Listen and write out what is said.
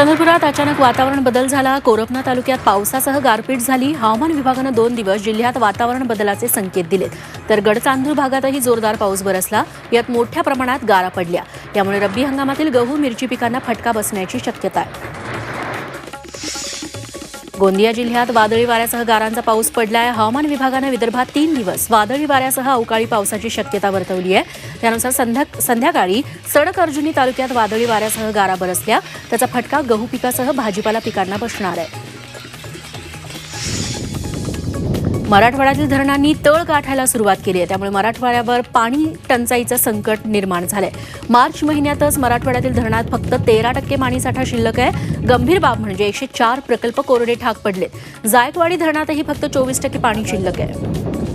चंद्रपुरात अचानक वातावरण बदल झाला. कोरपना तालुक्यात पावसासह गारपीट झाली. हवामान विभागानं दोन दिवस जिल्ह्यात वातावरण बदलाचे संकेत दिलेत. तर गडचांदूर भागातही जोरदार पाऊस बरसला. यात मोठ्या प्रमाणात गारा पडल्या. यामुळे रब्बी हंगामातील गहू मिरची पिकांना फटका बसण्याची शक्यता आहे. गोंदिया जिल्ह्यात वादळी वाऱ्यासह गारांचा पाऊस पडलाय. हवामान विभागानं विदर्भात तीन दिवस वादळी वाऱ्यासह अवकाळी पावसाची शक्यता वर्तवली आहे. त्यानुसार संध्या संध्याकाळी सडक अर्जुनी तालुक्यात वादळी वाऱ्यासह गारा बरसल्या. त्याचा फटका गहू पिकासह भाजीपाला पिकांना बसणार आहे. मराठवाड्यातील धरणांनी तळ गाठायला सुरुवात केली आहे. त्यामुळे मराठवाड्यावर पाणी टंचाईचं संकट निर्माण झालंय. मार्च महिन्यातच मराठवाड्यातील धरणात फक्त तेरा टक्के पाणीसाठा शिल्लक आहे. गंभीर बाब म्हणजे एकशे चार प्रकल्प कोरडे ठाक पडले. जायकवाडी धरणातही फक्त चोवीस टक्के पाणी शिल्लक आहे.